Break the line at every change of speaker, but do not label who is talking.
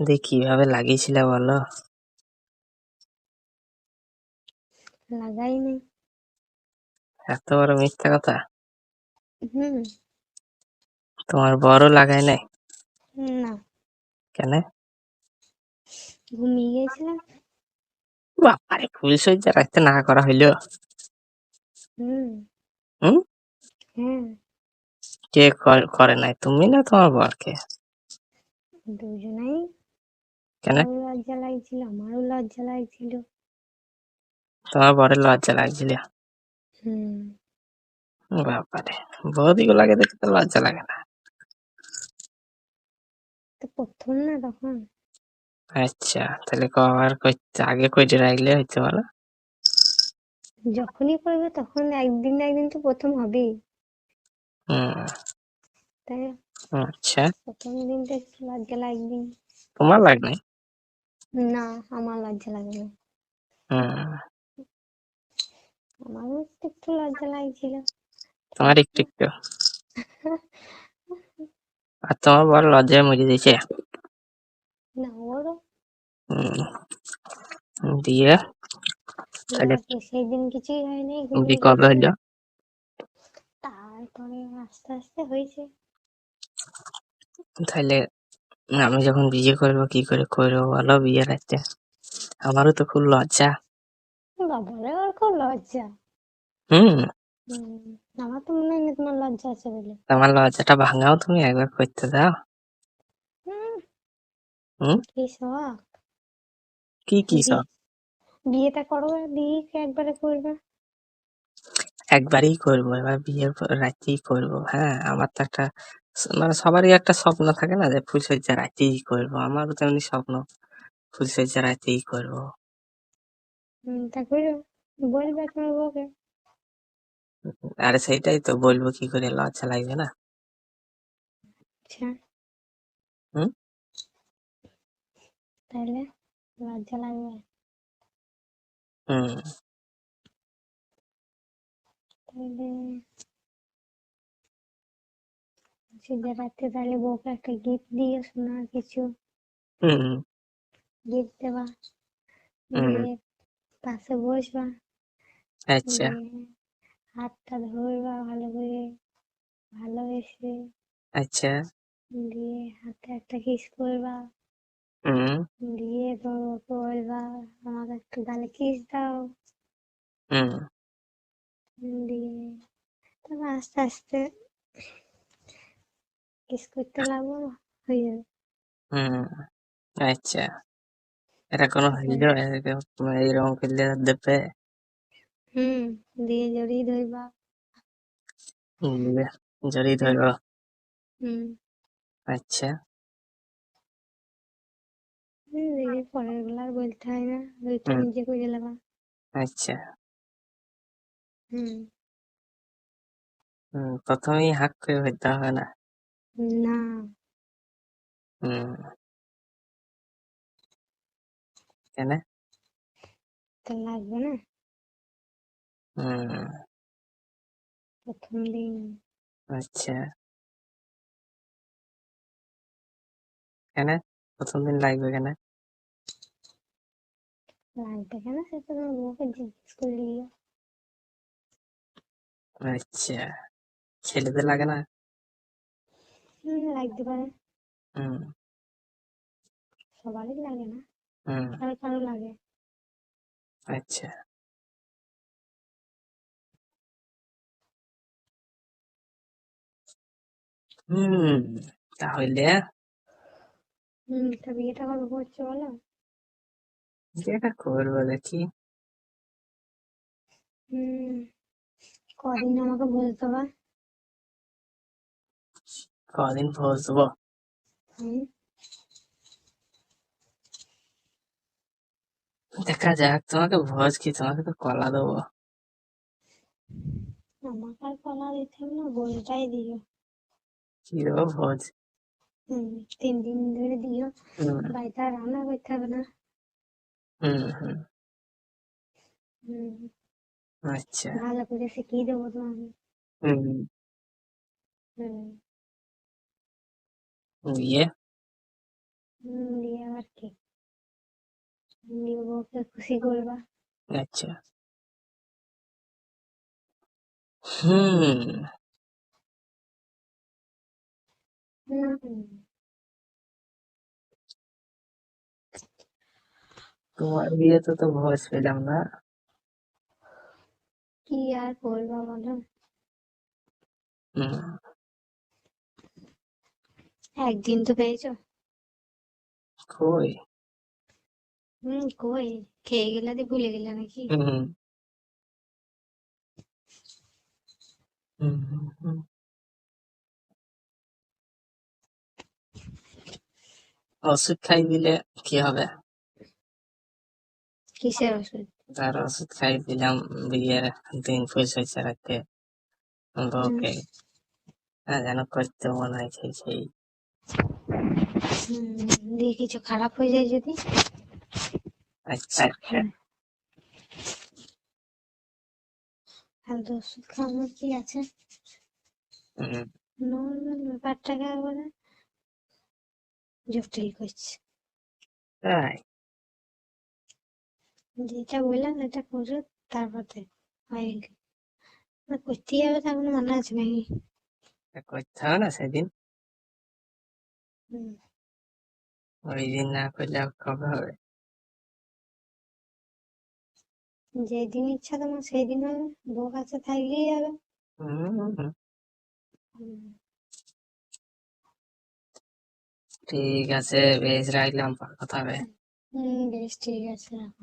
দিয়ে কীভাবে লাগিয়েছিলে বলো?
লাগাই নাই
এত বড় মিথ্যা কথা?
হুম।
তোমার বড় লাগাই নাই?
না।
কেন?
ঘুমিয়ে গিয়েছিলাম
বাপারে ফুলসজ্জা রাখতে না করা হইল?
হুম।
হুম?
হ্যাঁ।
কে করে নাই? তুমি না তোমার বরকে?
দুজনাই
কেন?
লজ্জা লাগছিল আমারও লজ্জা লাগছিল।
তোমার বরের লজ্জা লাগছিল?
হুম।
বাবারে বৌদিকে লাগে দেখে তো লজ্জা লাগে না।
তো প্রথম না তখন?
আচ্ছা তাহলে কবার করতে আগে কইতে রাখলে হইতে বলো।
যখনই করবে তখন একদিন না একদিন তো প্রথম হবেই।
হুম।
তাই
আচ্ছা।
প্রথম দিন তো একটু লজ্জা লাগবে
তোমার লাগ
না আমার লজ্জা লাগে না। আমারও একটু একটু লজ্জা লাগছিল।
তোমার একটু একটু। আর তোমার বর লজ্জায় মরে দিয়েছে
না ওরও
দিয়ে তাহলে
না, কিছুই হয়নি
দিয়ে কবে হইল
তারপরে আস্তে আস্তে হয়েছে।
তাহলে আমি যখন বিয়ে করব কি করে করব বলো? বিয়ে রাখতে আমারও তো খুব লজ্জা।
বাবারে ওর খুব লজ্জা।
হুম।
হুম, আমার তো মনে হয় না তোমার লজ্জা আছে বলে।
আমার লজ্জাটা ভাঙাও তুমি একবার করতে দাও।
হুম,
হুম?
কি শখ?
কি কি
বি-
সব
বিয়েটা করবে দিয়ে কি একবারে করবে।
একবারই করব এবার বিয়ের পর রাতেই করব হ্যাঁ। আমার তো একটা মানে সবারই একটা স্বপ্ন থাকে না যে ফুলসজ্জা রাতেই করব। আমারও তেমনি স্বপ্ন ফুলসজ্জা রাতেই করব।
হুম, তা করো বলবে তোমার বউকে।
আরে সেইটাই তো বলব কি করে লজ্জা লাগবে না।
আচ্ছা।
হুম?
তাহলে লজ্জা লাগবে।
হুম।
তাহলে সেটা রাতে তাহলে বউকে একটা গিফট দিয়ে শোনা কিছু গিফট দেবা। পাশে বসবা।
আচ্ছা।
হাতটা ধরবা ভালো করে ভালোবেসে।
আচ্ছা।
দিয়ে হাতে একটা কিস করবা। দিয়ে তোমার বউকে বলবা আমাকে একটু গালে কিস দাও। দিয়ে তারপর আস্তে আস্তে কিস করতে লাগবো হয়ে যাবে।
হুম আচ্ছা। এটা কোনো হইল এরকম এইরকম করলে দেবে?
হুম দিয়ে জড়িয়ে ধরবা।
দিয়ে জড়িয়ে
হুম। হুম।
আচ্ছা।
দিয়ে পরেরগুলো আর বলতে হয় না ওইটা নিজে করে নেবা।
আচ্ছা।
হুম।
হুম প্রথমেই হাক করে হইতে হবে না।
না।
হুম। কেন?
তো লাগবে না?
হুম।
প্রথম দিন।
আচ্ছা। কেন? প্রথম দিন লাগবে কেন?
লাগবে কেন সেটা তোমার বউকে জিজ্ঞেস করে নিও
আচ্ছা। ছেলেদের লাগে না।
লাগতে পারে। সবারই লাগে না। কারও কারও লাগে।
আচ্ছা। হুম তাহলে?
হুম তা বিয়েটা কবে করছ বলো?
যেটা করব দেখি।
হুম কদিন আমাকে বলতে হবে।
কদিন দেবো দেখা যাক তোমাকে ভোজ কি তোমাকে তো কলা দেবো
আমাকে আর কলা দিতে হবে না বলটাই দিও
কি দেবো ভোজ
হুম তিন দিন ধরে দিও বাড়িতে আর রান্না করতে হবে না
হুম হুম
হুম
আচ্ছা
ভালো করে শিখিয়ে দেবো তোমাকে
হুম
হুম
দিয়ে
হুম দিয়ে আর কি নিয়ে বউকে খুশি করবা
আচ্ছা হুম
হুম
তোমার বিয়েতে তো ভোজ পেলাম না
কি আর করবা বলো
হুম
একদিন তো পেয়েছ।
কই?
হুম কই? খেয়ে গেলে দিয়ে ভুলে গেলে নাকি?
হুম। ওষুধ খাই দিলে কি হবে?
কিসের ওষুধ?
তার ওষুধ খাই দিলাম বিয়ের দিন পয়সা বউকে। হ্যাঁ যেন করতে মনে হয় সেই।
দিয়ে কিছু খারাপ হয়ে যায় যদি?
আচ্ছা
আর তো ওষুধ খাওয়ানোর কি আছে? নর্মাল ব্যাপারটাকে জটিল করছে।
তাই?
যেটা বললাম এটা করো তারপরে হয়ে গেল। করতেই হবে তার কোনো মানে আছে নাকি?
করতে হবে না সেদিন। ওই দিন না করলে কবে হবে?
যেদিন ইচ্ছা তোমার সেই দিন হবে। বউ কাছে থাকলেই হবে।
ঠিক আছে বেশ রাখলাম কথা হবে।
হুম বেশ ঠিক আছে রাখো।